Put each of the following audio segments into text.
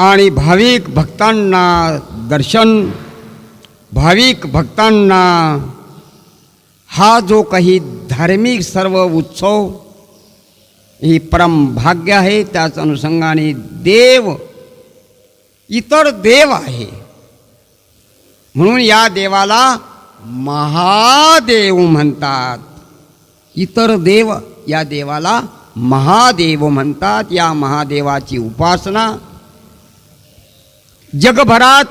आणि भाविक भक्तांना दर्शन भाविक भक्तांना हा जो काही धार्मिक सर्व उत्सव ही परम भाग्य आहे त्याच अनुषंगाने देव इतर देव आहे. म्हणून या देवाला महादेव म्हणतात. इतर देव या देवाला महादेव म्हणतात. या महादेवाची उपासना जगभरात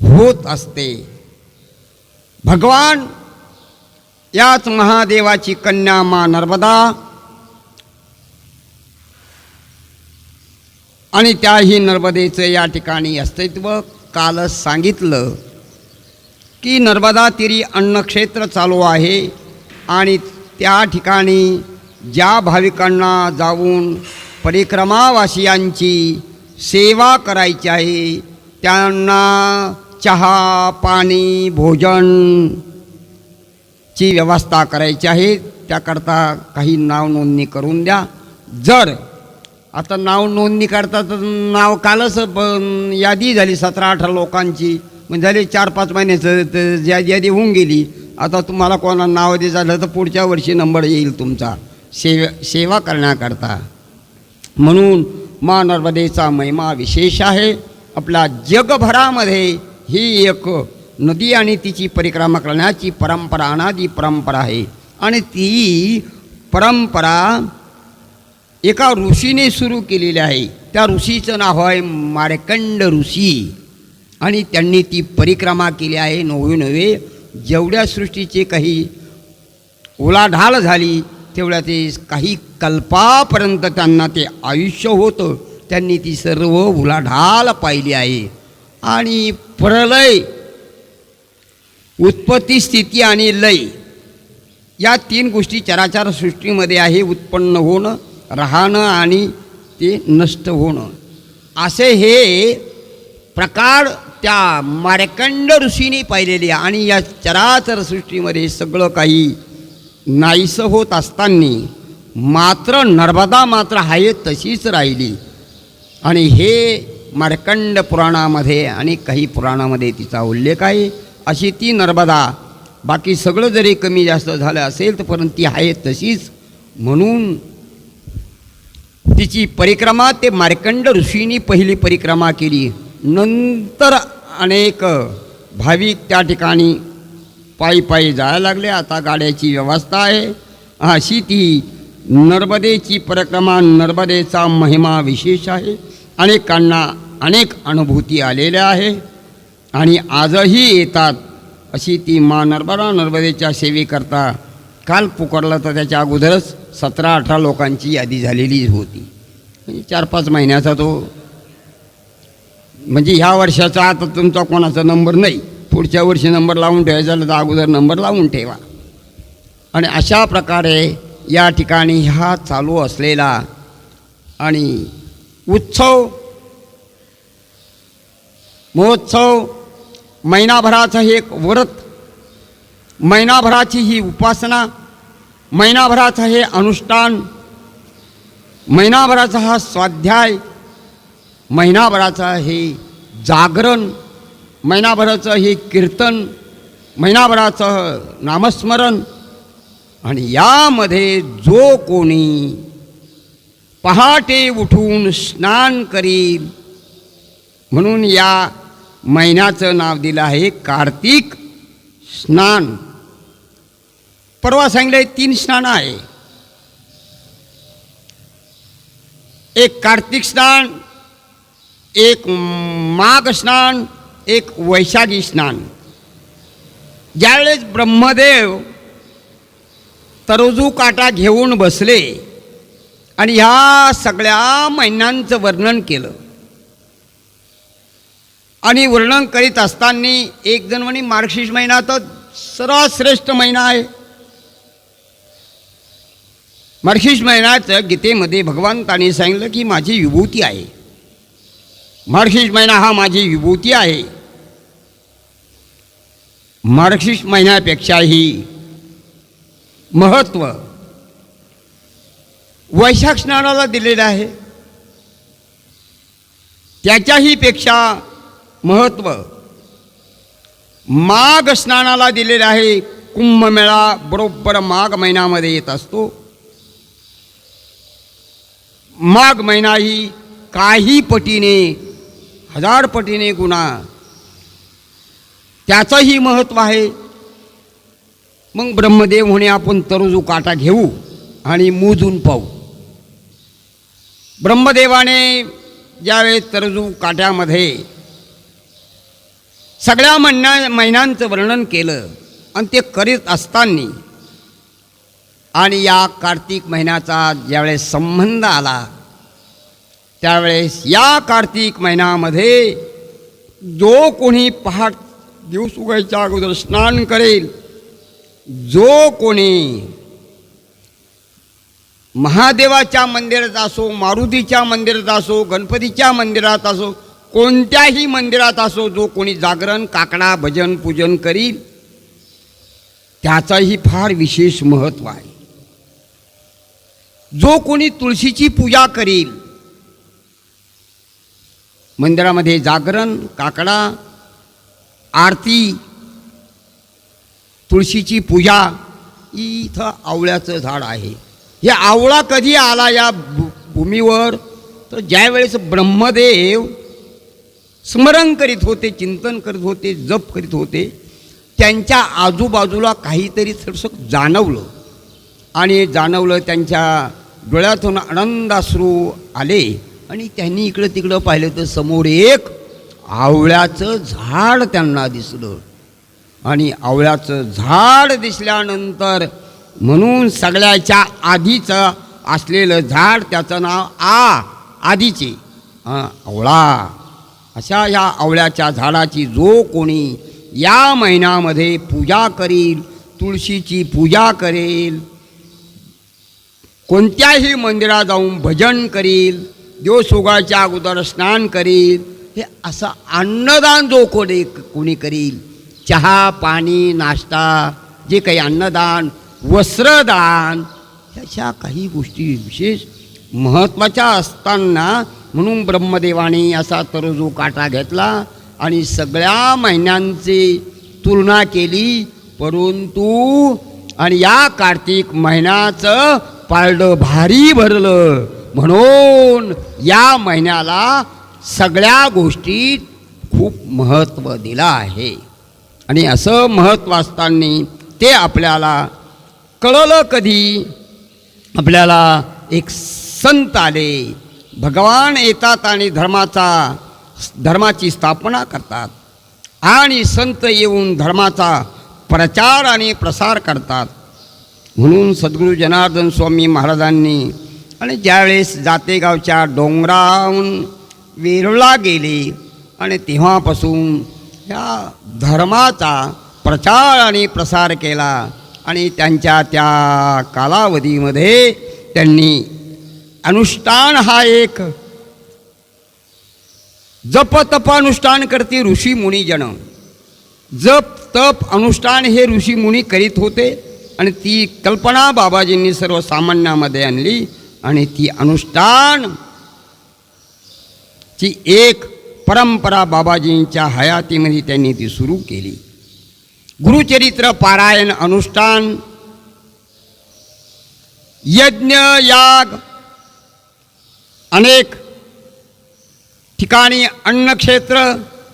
होत असते. भगवान याच महादेवाची कन्या मा नर्मदा आणि त्याही नर्मदेचं या ठिकाणी अस्तित्व कालच सांगितलं की नर्मदा तिरी अन्नक्षेत्र चालू आहे आणि त्या ठिकाणी ज्या भाविकांना जाऊन परिक्रमावासियांची सेवा करायची आहे. त्यांना चहा पाणी भोजन ची व्यवस्था करायची आहे. त्याकरता काही नाव नोंदणी करून द्या. जर आता नाव नोंदणी करता तर नाव कालच ब- यादी झाली. सतरा अठरा लोकांची. म्हणजे झाली चार पाच महिन्याचं तर यादी होऊन गेली. आता तुम्हाला कोणा नाव दे झालं तर पुढच्या वर्षी नंबर येईल तुमचा. सेव सेवा करण्याकरता. म्हणून मा नर्मदेचा महिमा विशेष आहे. आपल्या जगभरामध्ये ही एक नदी आणि तिची परिक्रमा करण्याची परंपरा अनादी परंपरा आहे. आणि ती परंपरा एका ऋषीने सुरू केलेली आहे. त्या ऋषीचं नाव आहे मार्कंड ऋषी. आणि त्यांनी ती परिक्रमा केली आहे नवे नवे. जेवढ्या सृष्टीचे काही उलाढाल झाली तेवढ्या ते काही कल्पापर्यंत त्यांना ते आयुष्य होतं. त्यांनी ती सर्व उलाढाल पाहिली आहे. आणि प्रलय उत्पत्ती स्थिती आणि लय या तीन गोष्टी चराचार सृष्टीमध्ये आहे उत्पन्न होणं राहणं आणि ते नष्ट होणं. असे हे प्रकार त्या मार्कंड ऋषीने पाहिलेले आणि या चराचर सृष्टीमध्ये सगळं काही नाहीसं होत असताना मात्र नर्मदा मात्र आहे तशीच राहिली. आणि हे मार्कंड पुराणामध्ये आणि काही पुराणामध्ये तिचा उल्लेख आहे. अशी ती नर्मदा बाकी सगळं जरी कमी जास्त झालं असेल तर परंतु ती आहे तशीच. म्हणून तिची परिक्रमा ते मार्कंड ऋषींनी पहिली परिक्रमा केली. नंतर अनेक भाविक त्या ठिकाणी पायी पायी जायला लागले. आता गाड्याची व्यवस्था आहे. अशी ती नर्मदेची परिक्रमा नर्मदेचा महिमा विशेष आहे. अनेकांना अनेक अनुभूती आलेल्या आहे. आणि आजही येतात अशी ती मा नर्मदा नर्मदेच्या सेवेकरता काल पुकारलं तर त्याच्या अगोदरच सतरा अठरा लोकांची यादी झालेली होती. म्हणजे चार पाच महिन्याचा तो. म्हणजे ह्या वर्षाचा आता तुमचा कोणाचा नंबर नाही. पुढच्या वर्षी नंबर लावून ठेवायचा तर अगोदर नंबर लावून ठेवा. आणि अशा प्रकारे या ठिकाणी हा चालू असलेला आणि उत्सव महोत्सव महिनाभराचं हे एक व्रत महिनाभराची ही उपासना महिनाभराचं हे अनुष्ठान महिनाभराचा हा स्वाध्याय महिनाभराचा हे जागरण महिनाभराचं हे कीर्तन महिनाभराचं नामस्मरण आणि यामध्ये जो कोणी पहाटे उठून स्नान करील म्हणून या महिन्याचं नाव दिलं आहे कार्तिक स्नान. परवा सांगितलं तीन स्नान आहे. एक कार्तिक स्नान एक माघ स्नान एक वैशाखी स्नान. ज्यावेळेस ब्रह्मदेव तरोजू काटा घेऊन बसले आणि ह्या सगळ्या महिन्यांचं वर्णन केलं. आणि वर्णन करीत असताना एक जण म्हणे मार्गशीर्ष महिना तर सर्वश्रेष्ठ महिना आहे. मार्गशीर्ष महिन्याचं गीतेमध्ये भगवंताने सांगितलं की माझी विभूती आहे. मार्गशीर्ष महिना हा माझी विभूती आहे. मार्क्सिस्ट महिन्यापेक्षाही महत्त्व वैशाख स्नानाला दिलेलं आहे. त्याच्याही पेक्षा महत्त्व माघ स्नानाला दिलेलं आहे. कुंभमेळा बरोबर माघ महिन्यामध्ये येत असतो. माघ महिना ही काही पटीने हजार पटीने गुन्हा त्याचंही महत्त्व आहे. मग ब्रह्मदेव म्हणे आपण तरुजू काटा घेऊ आणि मोजून पाहू. ब्रह्मदेवाने ज्यावेळेस तरजू काट्यामध्ये सगळ्या म्हणण्या महिन्यांचं वर्णन केलं आणि ते करीत असताना आणि या कार्तिक महिन्याचा ज्यावेळेस संबंध आला त्यावेळेस या कार्तिक महिन्यामध्ये जो कोणी पहाट दिवस उगायच्या अगोदर स्नान करेल. जो कोणी महादेवाच्या मंदिरात असो मारुतीच्या मंदिरात असो गणपतीच्या मंदिरात असो कोणत्याही मंदिरात असो जो कोणी जागरण काकडा भजन पूजन करील त्याचंही फार विशेष महत्त्व आहे. जो कोणी तुळशीची पूजा करील मंदिरामध्ये जागरण काकडा आरती तुळशीची पूजा इथं आवळ्याचं झाड आहे. हे आवळा कधी आला या भू भूमीवर? तर ज्यावेळेस ब्रह्मदेव स्मरण करीत होते चिंतन करीत होते जप करीत होते त्यांच्या आजूबाजूला काहीतरी थोडंसं जाणवलं. आणि जाणवलं त्यांच्या डोळ्यातून आनंदाश्रू आले. आणि त्यांनी इकडं तिकडं पाहिलं तर समोर एक आवळ्याचं झाड त्यांना दिसलं. आणि आवळ्याचं झाड दिसल्यानंतर म्हणून सगळ्याच्या आधीचं असलेलं झाड त्याचं नाव आ आधीचे. आवळा. अशा या आवळ्याच्या झाडाची जो कोणी या महिन्यामध्ये पूजा करील तुळशीची पूजा करेल कोणत्याही मंदिरात जाऊन भजन करील देवसोगाच्या अगोदर स्नान करील हे असं अन्नदान जो कोणी कोणी करील चहा पाणी नाश्ता जे काही अन्नदान वस्त्रदान अशा काही गोष्टी विशेष महत्त्वाच्या असताना म्हणून ब्रह्मदेवाने असा तरजू काटा घेतला आणि सगळ्या महिन्यांची तुलना केली परंतु आणि या कार्तिक महिन्याचं पारडं भारी भरलं. म्हणून या महिन्याला सगळ्या गोष्टीत खूप महत्त्व दिलं आहे. आणि असं महत्त्व असताना ते आपल्याला कळलं कधी? आपल्याला एक संत आले. भगवान येतात आणि धर्माचा धर्माची स्थापना करतात. आणि संत येऊन धर्माचा प्रचार आणि प्रसार करतात. म्हणून सद्गुरू जनार्दन स्वामी महाराजांनी आणि ज्यावेळेस जातेगावच्या डोंगराहून वेरुळला गेली. आणि तेव्हापासून या धर्माचा प्रचार आणि प्रसार केला. आणि त्यांच्या त्या कालावधीमध्ये त्यांनी अनुष्ठान हा एक जप तप अनुष्ठान करते ऋषी मुनीजन. जप तप अनुष्ठान हे ऋषी मुनी करीत होते. आणि ती कल्पना बाबाजींनी सर्वसामान्यामध्ये आणली. आणि ती अनुष्ठान ची एक परंपरा बाबाजींच्या हयातीमध्ये त्यांनी ती सुरू केली. गुरुचरित्र पारायण अनुष्ठान यज्ञ याग अनेक ठिकाणी अन्नक्षेत्र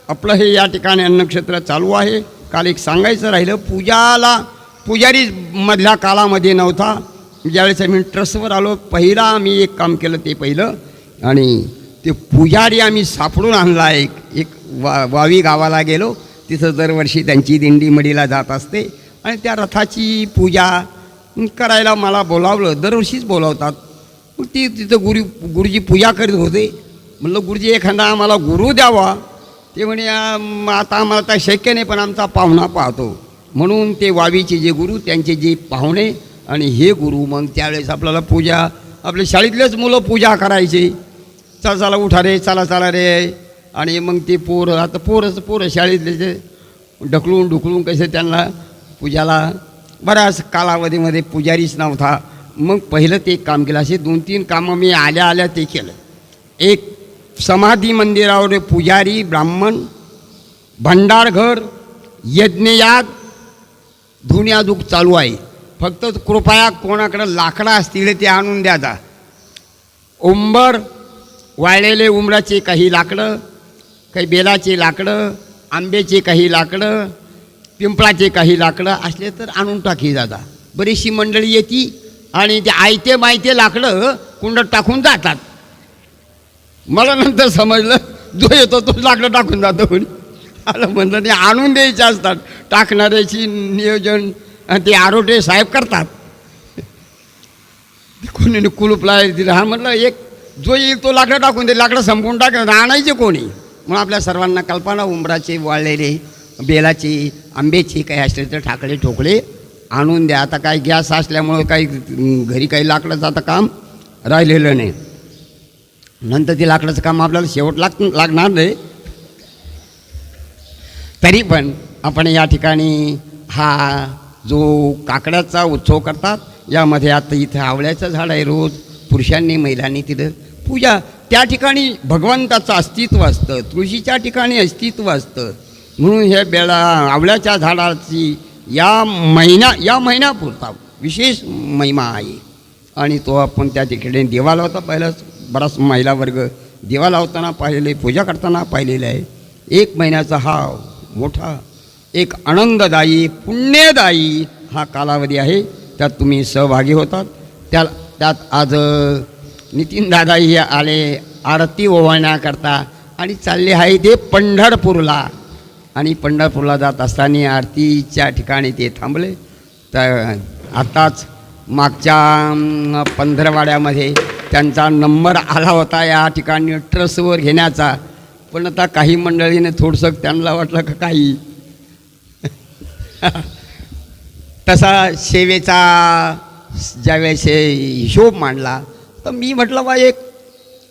आपलं हे या ठिकाणी अन्नक्षेत्र चालू आहे. काल एक सांगायचं राहिलं पूजाला पुजारी मधल्या काळामध्ये नव्हता. ज्यावेळेस आम्ही ट्रस्टवर आलो पहिला आम्ही एक काम केलं ते पहिलं. आणि ते पुजारी आम्ही सापडून आणला एक एक वा वावी गावाला गेलो. तिथं दरवर्षी त्यांची दिंडी मडीला जात असते. आणि त्या रथाची पूजा करायला मला बोलावलं. दरवर्षीच बोलावतात. मग ती तिथं गुरु गुरुजी पूजा करीत होते. म्हणलं गुरुजी एखादा आम्हाला गुरु द्यावा. ते म्हणे आता आम्हाला आता शक्य नाही पण आमचा पाहुणा पाहतो. म्हणून ते वावीचे जे गुरु त्यांचे जे पाहुणे आणि हे गुरु मग त्यावेळेस आपल्याला पूजा आपल्या शाळेतलेच मुलं पूजा करायचे. चला चला उठा रे चला चला रे. आणि मग ते पोरं आता पोरंच पोरं शाळेतले ते ढकलून ढुकलून कसे त्यांना पूजाला बऱ्याच कालावधीमध्ये पुजारीच नव्हता. मग पहिलं ते एक काम केलं असे दोन तीन कामं मी आल्या आल्या ते केलं. एक समाधी मंदिरावर पुजारी ब्राह्मण भंडारघर यज्ञयाग धुण्याधूक चालू आहे. फक्त कृपया कोणाकडं लाकडं असतील ते आणून द्याचा ओंबर उंबर वाळलेले उमराचे काही लाकडं काही बेलाचे लाकडं आंब्याचे काही लाकडं पिंपळाचे काही लाकडं असले तर आणून टाकी दादा. बरीचशी मंडळी येते आणि ते आयते मायते लाकडं कुंडात टाकून जातात. मला नंतर समजलं जो येतो तो लाकडं टाकून जातो कोणी आलं म्हणलं ते आणून द्यायचे असतात. टाकणाऱ्याची नियोजन आणि ते आरोटे साहेब करतात. कोणी कुलूपला दिलं. हा म्हटलं एक जो येईल तो लाकडं टाकून दे लाकडं संपवून टाक आणायचे कोणी? म्हणून आपल्या सर्वांना कल्पना उंबराची वाळलेले बेलाची आंब्याची काही असले तर ठाकले ठोकळे आणून द्या. आता काही गॅस असल्यामुळं काही घरी काही लाकडाचं आता काम राहिलेलं नाही. नंतर ते लाकडाचं काम आपल्याला शेवट लाग लागणार नाही. तरी पण आपण या ठिकाणी हा जो काकड्याचा उत्सव करतात यामध्ये आता इथं आवळ्याचं झाड आहे रोज पुरुषांनी महिलांनी तिथं पूजा त्या ठिकाणी भगवंताचं अस्तित्व असतं तुळशीच्या ठिकाणी अस्तित्व असतं. म्हणून हे बेळा आवळ्याच्या झाडाची या महिना या महिन्यापुरता विशेष महिमा आहे. आणि तो आपण त्या ठिकाणी देवा लावता पहिलाच. बराच महिला वर्ग देवा लावताना पाहिलेले पूजा करताना पाहिलेले आहे. एक महिन्याचा हा मोठा एक आनंददायी पुण्यदायी हा कालावधी आहे. त्यात तुम्ही सहभागी होतात. त्या त्यात आज नितीन दादाही आले आरती ओवाळण्याकरता आणि चालले आहे ते पंढरपूरला. आणि पंढरपूरला जात असताना आरतीच्या ठिकाणी ते थांबले. तर आत्ताच मागच्या पंधरवाड्यामध्ये त्यांचा नंबर आला होता या ठिकाणी ट्रसवर घेण्याचा. पण आता काही मंडळीने थोडंसं त्यांना वाटलं का काही? तसा सेवेचा ज्यावेळेस हिशोब मांडला तर मी म्हटलं बा एक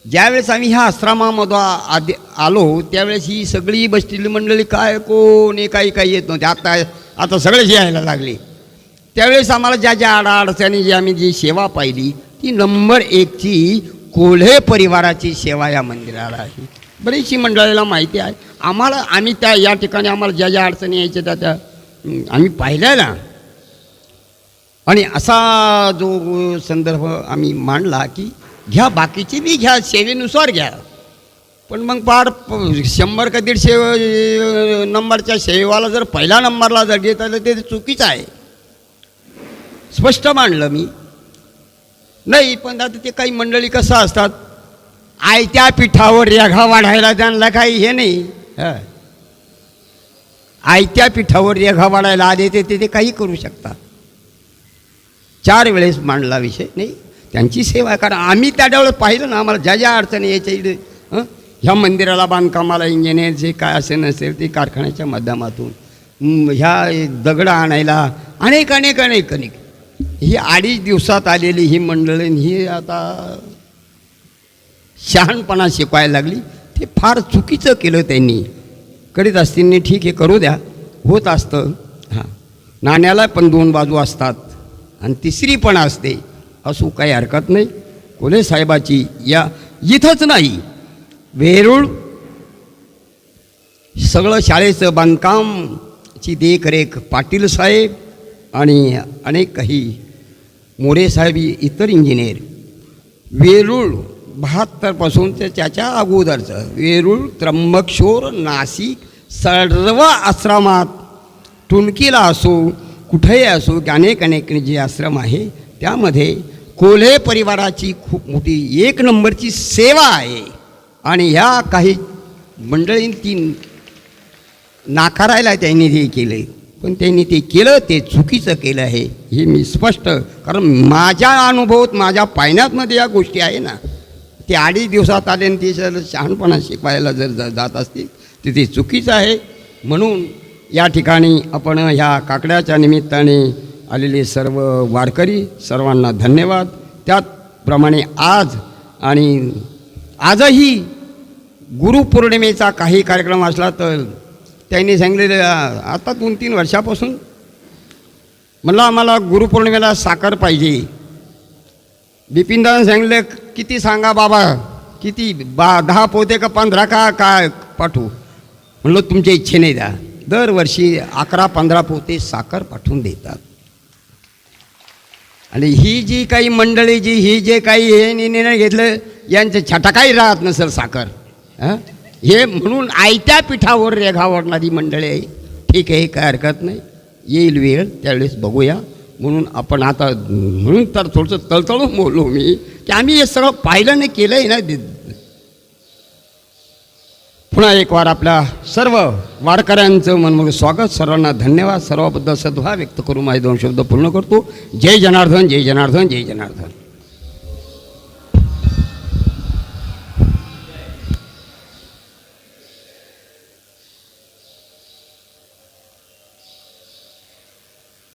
ज्यावेळेस आम्ही ह्या आश्रमामध्ये आधी आलो त्यावेळेस ही सगळी बसलेली मंडळी काय कोण काही काही येत नव्हते. आता आता सगळेच यायला लागले. त्यावेळेस आम्हाला ज्या ज्या अडचणी जी आम्ही जी सेवा पाहिली ती नंबर एकची कोल्हे परिवाराची सेवा या मंदिराला आहे. बरीचशी मंडळीला माहिती आहे. आम्हाला आम्ही त्या या ठिकाणी आम्हाला ज्या ज्या अडचणी यायच्या त्या त्या आम्ही पाहिल्या ना. आणि असा जो संदर्भ आम्ही मांडला की घ्या बाकीची बी घ्या सेवेनुसार घ्या. पण मग पार शंभर का दीडशे नंबरच्या सेवेवाला जर पहिल्या नंबरला जर घेत आलं ते चुकीचं आहे. स्पष्ट मांडलं मी. नाही पण आता ते काही मंडळी कसं असतात? आयत्या पिठावर रेघा वाढायला त्यांना काही हे नाही. हं. आयत्या पिठावर रेघा वाढायला आले ते ते ते काही करू शकतात. चार वेळेस मांडला विषय नाही. त्यांची सेवा आहे. कारण आम्ही त्या वेळेस पाहिलं ना आम्हाला ज्या ज्या अडचणी यायच्या इथे हं? ह्या मंदिराला बांधकामाला इंजिनियर जे काय असेल नसेल ते कारखान्याच्या माध्यमातून ह्या दगडं आणायला अनेक अनेक अनेक अनेक. ही अडीच दिवसात आलेली ही मंडळी ही आता शहाणपणा शिकवायला लागली. ते फार चुकीचं केलं त्यांनी. करीत असतील ठीक आहे करू द्या. होत असतं. हां. नाण्याला पण दोन बाजू असतात. आणि तिसरी पण असते. असू काही हरकत नाही. कोले साहेबाची या इथंच नाही. वेरूळ सगळं शाळेचं बांधकामची देखरेख पाटील साहेब आणि अनेक काही मोरे साहेब इतर इंजिनियर. वेरूळ बहात्तरपासून ते त्याच्या अगोदरचं. वेरूळ त्र्यंबकशोर नाशिक सर्व आश्रमात टुणकीला असो कुठेही असो की अनेक अनेक जे आश्रम आहे त्यामध्ये कोल्हे परिवाराची खूप मोठी एक नंबरची सेवा आहे. आणि ह्या काही मंडळींती नाकारायला त्यांनी ते केले. पण त्यांनी ते केलं ते चुकीचं केलं आहे हे मी स्पष्ट कारण माझ्या अनुभवात माझ्या पायण्यातमध्ये या गोष्टी आहे ना. ते अडीच दिवसात आले आणि ते शहाणपणा शिकवायला जर ज- जात असतील तर ते चुकीचं आहे. म्हणून या ठिकाणी आपण ह्या काकड्याच्या निमित्ताने आलेले सर्व वारकरी सर्वांना धन्यवाद. त्याचप्रमाणे आज आणि आजही गुरुपौर्णिमेचा काही कार्यक्रम असला तर त्यांनी सांगितलेलं आता दोन तीन वर्षापासून म्हणलं आम्हाला गुरुपौर्णिमेला साखर पाहिजे. बिपिनदानं सांगितलं किती सांगा बाबा किती बा दहा पोते का पंधरा का काय पाठवू? म्हणलं तुमच्या इच्छेने द्या. दरवर्षी अकरा पंधरा पोते साखर पाठवून देतात. आणि ही जी काही मंडळी जी ही जे काही हे निर्णय घेतलं यांचं छटाकाही राहत नसेल साखर. हे? म्हणून आयत्या पिठावर रेघा वाढणारी मंडळी आहे. ठीक आहे काय हरकत नाही. येईल वेळ त्यावेळेस बघूया. म्हणून आपण आता म्हणून तर थोडंसं तळतळून बोललो मी की आम्ही हे सगळं पाहिलं नाही केलं आहे ना पुन्हा एक वार आपल्या सर्व वारकऱ्यांचं मनमोग स्वागत. सर्वांना धन्यवाद. सर्वाबद्दल सद्भाव व्यक्त करून माझे दोन शब्द पूर्ण करतो. जय जनार्दन जय जनार्दन जय जनार्दन.